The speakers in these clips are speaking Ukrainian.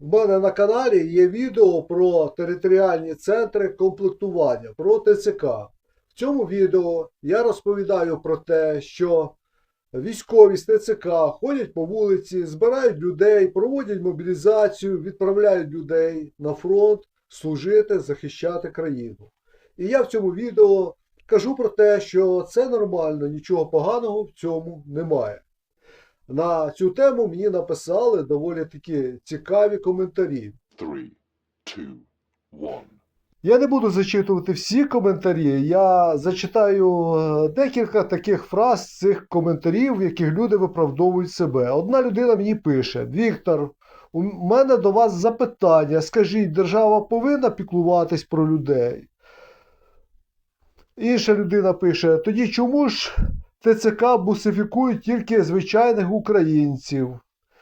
У мене на каналі є відео про територіальні центри комплектування, про ТЦК. В цьому відео я розповідаю про те, що військові з ТЦК ходять по вулиці, збирають людей, проводять мобілізацію, відправляють людей на фронт служити, захищати країну. І я в цьому відео кажу про те, що це нормально, нічого поганого в цьому немає. На цю тему мені написали доволі такі цікаві коментарі. Three, two, one. Я не буду зачитувати всі коментарі. Я зачитаю е, декілька таких фраз з цих коментарів, в яких люди виправдовують себе. Одна людина мені пише: Віктор, у мене до вас запитання. Скажіть, держава повинна піклуватись про людей? Інша людина пише: тоді чому ж ТЦК бусифікують тільки звичайних українців?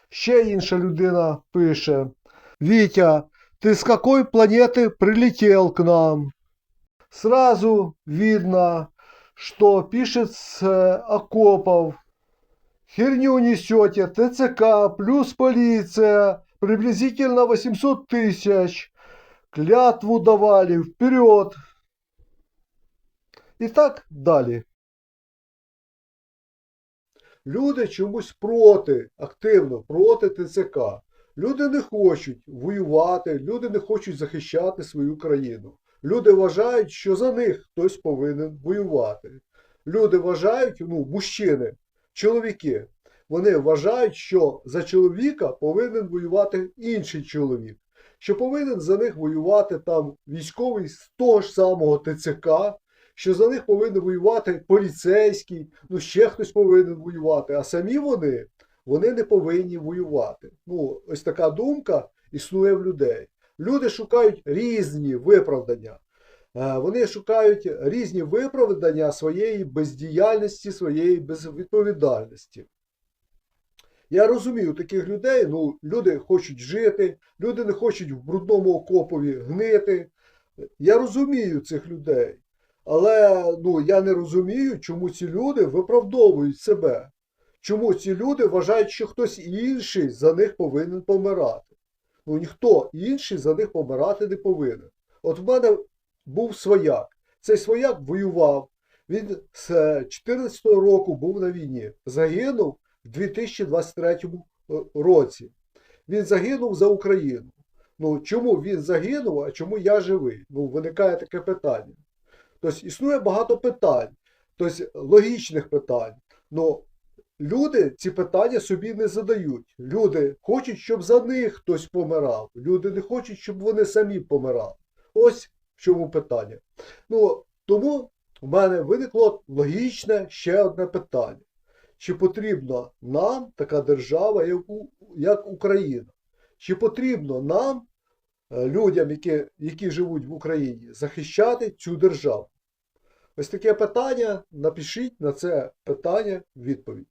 Ще інша людина пише: Вітя, ты с какой планеты прилетел к нам? Сразу видно, что пишет с э, окопов. Херню несете, ТЦК плюс полиция, приблизительно 800 тысяч. Клятву давали, вперед. І так далі. Люди чомусь проти, активно проти ТЦК. Люди не хочуть воювати, люди не хочуть захищати свою країну. Люди вважають, що за них хтось повинен воювати. Люди вважають, ну, мужчини, чоловіки, вони вважають, що за чоловіка повинен воювати інший чоловік, що повинен за них воювати там військовий з того ж самого ТЦК, що за них повинен воювати поліцейський, ну ще хтось повинен воювати, а самі вони вони не повинні воювати. Ну, ось така думка існує в людей. Люди шукають різні виправдання. Е, Вони шукають різні виправдання своєї бездіяльності, своєї безвідповідальності. Я розумію таких людей, ну, люди хочуть жити, люди не хочуть в брудному окопові гнити. Я розумію цих людей. Але ну, я не розумію, чому ці люди виправдовують себе. Чому ці люди вважають, що хтось інший за них повинен помирати? Ну ніхто інший за них помирати не повинен. От в мене був свояк. Цей свояк воював. Він з 14-го року був на війні. Загинув в 2023 році. Він загинув за Україну. Ну чому він загинув, а чому я живий? Ну, виникає таке питання. Тобто існує багато питань, тобто логічних питань. Ну, Люди ці питання собі не задають. Люди хочуть, щоб за них хтось помирав. Люди не хочуть, щоб вони самі помирали. Ось в чому питання. Ну, тому в мене виникло логічне ще одне питання. Чи потрібна нам така держава, як, Україна? Чи потрібно нам, е, людям, які, які живуть в Україні, захищати цю державу? Ось таке питання. Напишіть на це питання відповідь.